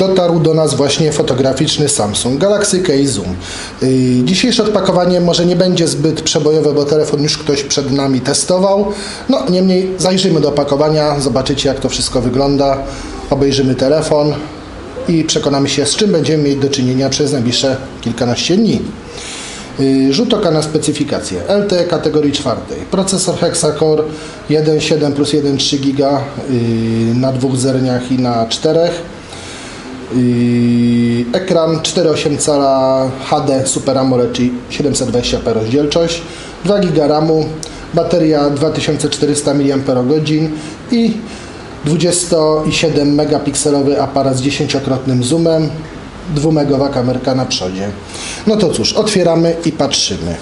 dotarł do nas właśnie fotograficzny Samsung Galaxy Case Zoom. Yy, Dzisiejsze odpakowanie może nie będzie zbyt przebojowe, bo telefon już ktoś przed nami testował. No, niemniej zajrzyjmy do opakowania, zobaczycie jak to wszystko wygląda, obejrzymy telefon i przekonamy się z czym będziemy mieć do czynienia przez najbliższe kilkanaście dni. Yy, Rzut oka na specyfikację. LTE kategorii czwartej. Procesor Hexacore 1.7 plus 1.3 GB yy, na dwóch zerniach i na czterech. Ekran 4,8 cala HD Super AMOLED, czyli 720p rozdzielczość, 2 GB RAMu, bateria 2400 mAh i 27 megapikselowy aparat z 10-krotnym zoomem, 2-megowa kamerka na przodzie. No to cóż, otwieramy i patrzymy.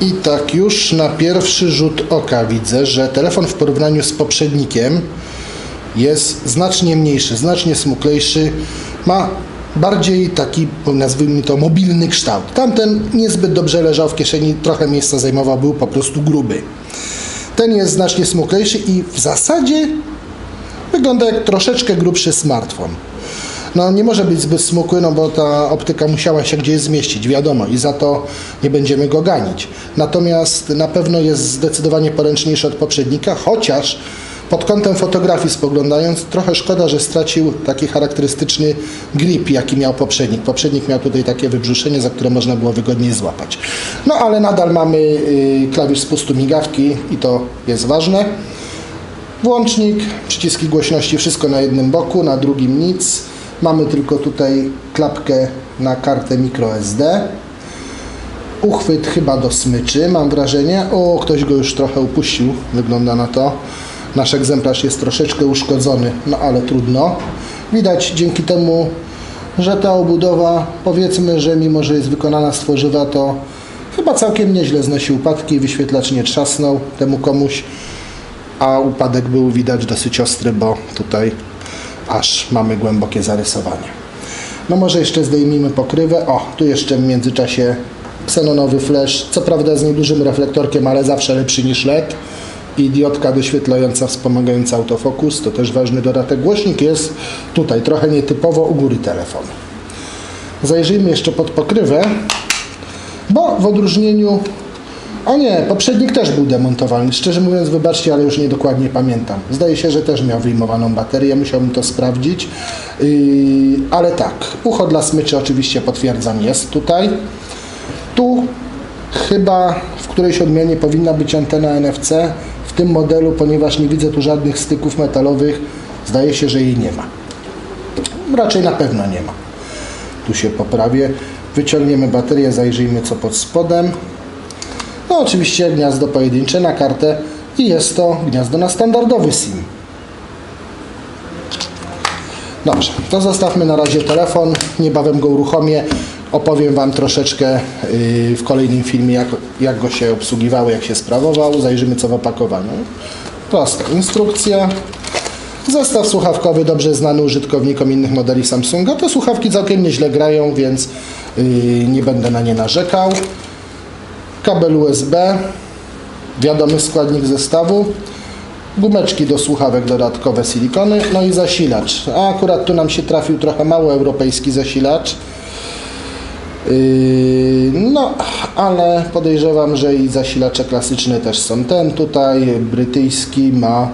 I tak już na pierwszy rzut oka widzę, że telefon w porównaniu z poprzednikiem jest znacznie mniejszy, znacznie smuklejszy, ma bardziej taki, nazwijmy to, mobilny kształt. Tamten niezbyt dobrze leżał w kieszeni, trochę miejsca zajmował, był po prostu gruby. Ten jest znacznie smuklejszy i w zasadzie wygląda jak troszeczkę grubszy smartfon. No nie może być zbyt smukły, no bo ta optyka musiała się gdzieś zmieścić, wiadomo, i za to nie będziemy go ganić. Natomiast na pewno jest zdecydowanie poręczniejszy od poprzednika, chociaż pod kątem fotografii spoglądając, trochę szkoda, że stracił taki charakterystyczny grip, jaki miał poprzednik. Poprzednik miał tutaj takie wybrzuszenie, za które można było wygodniej złapać. No ale nadal mamy y, klawisz spustu migawki i to jest ważne. Włącznik, przyciski głośności, wszystko na jednym boku, na drugim nic. Mamy tylko tutaj klapkę na kartę microSD. Uchwyt chyba do smyczy, mam wrażenie. O, ktoś go już trochę upuścił, wygląda na to. Nasz egzemplarz jest troszeczkę uszkodzony, no ale trudno. Widać dzięki temu, że ta obudowa, powiedzmy, że mimo, że jest wykonana z tworzywa, to chyba całkiem nieźle znosi upadki. Wyświetlacz nie trzasnął temu komuś, a upadek był widać dosyć ostry, bo tutaj aż mamy głębokie zarysowanie. No może jeszcze zdejmijmy pokrywę. O, tu jeszcze w międzyczasie ksenonowy flash, co prawda z niedużym reflektorkiem, ale zawsze lepszy niż LED. I diotka doświetlająca, wspomagająca autofokus, to też ważny dodatek. Głośnik jest tutaj trochę nietypowo u góry telefonu. Zajrzyjmy jeszcze pod pokrywę, bo w odróżnieniu a nie, poprzednik też był demontowalny. Szczerze mówiąc, wybaczcie, ale już niedokładnie pamiętam. Zdaje się, że też miał wyjmowaną baterię, musiałbym to sprawdzić. Yy, ale tak, ucho dla smyczy oczywiście potwierdzam jest tutaj. Tu chyba w którejś odmianie powinna być antena NFC. W tym modelu, ponieważ nie widzę tu żadnych styków metalowych, zdaje się, że jej nie ma. Raczej na pewno nie ma. Tu się poprawię. Wyciągniemy baterię, zajrzyjmy co pod spodem. No oczywiście gniazdo pojedyncze na kartę i jest to gniazdo na standardowy SIM. Dobrze, to zostawmy na razie telefon, niebawem go uruchomię. Opowiem Wam troszeczkę yy, w kolejnym filmie, jak, jak go się obsługiwało, jak się sprawował. Zajrzymy co w opakowaniu. Prosta instrukcja. Zestaw słuchawkowy, dobrze znany użytkownikom innych modeli Samsunga. Te słuchawki całkiem nieźle grają, więc yy, nie będę na nie narzekał kabel USB, wiadomy składnik zestawu, gumeczki do słuchawek dodatkowe silikony, no i zasilacz. A akurat tu nam się trafił trochę mało europejski zasilacz. Yy, no, ale podejrzewam, że i zasilacze klasyczne też są. Ten tutaj brytyjski ma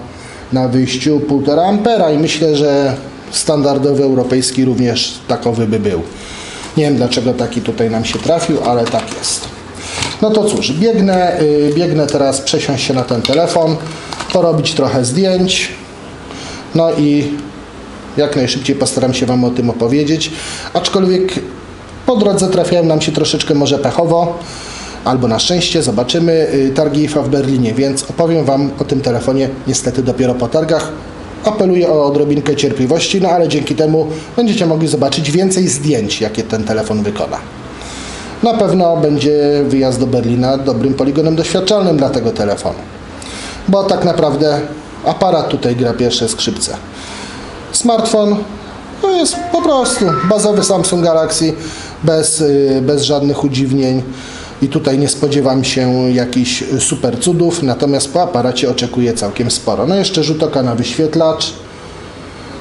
na wyjściu 1,5 ampera i myślę, że standardowy europejski również takowy by był. Nie wiem dlaczego taki tutaj nam się trafił, ale tak jest. No to cóż, biegnę, yy, biegnę teraz przesiąść się na ten telefon, porobić trochę zdjęć, no i jak najszybciej postaram się Wam o tym opowiedzieć. Aczkolwiek po drodze trafiają nam się troszeczkę może pechowo, albo na szczęście, zobaczymy, yy, targi IFA w Berlinie, więc opowiem Wam o tym telefonie niestety dopiero po targach. Apeluję o odrobinkę cierpliwości, no ale dzięki temu będziecie mogli zobaczyć więcej zdjęć, jakie ten telefon wykona. Na pewno będzie wyjazd do Berlina dobrym poligonem doświadczalnym dla tego telefonu. Bo tak naprawdę aparat tutaj gra pierwsze skrzypce. Smartfon to jest po prostu bazowy Samsung Galaxy bez, bez żadnych udziwnień. i tutaj nie spodziewam się jakichś super cudów, natomiast po aparacie oczekuję całkiem sporo. No jeszcze rzut oka na wyświetlacz.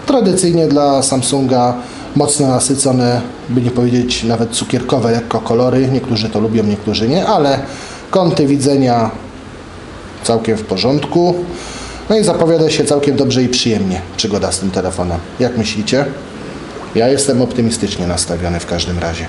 Tradycyjnie dla Samsunga mocno nasycone, by nie powiedzieć nawet cukierkowe lekko kolory. Niektórzy to lubią, niektórzy nie, ale kąty widzenia całkiem w porządku. No i zapowiada się całkiem dobrze i przyjemnie przygoda z tym telefonem. Jak myślicie? Ja jestem optymistycznie nastawiony w każdym razie.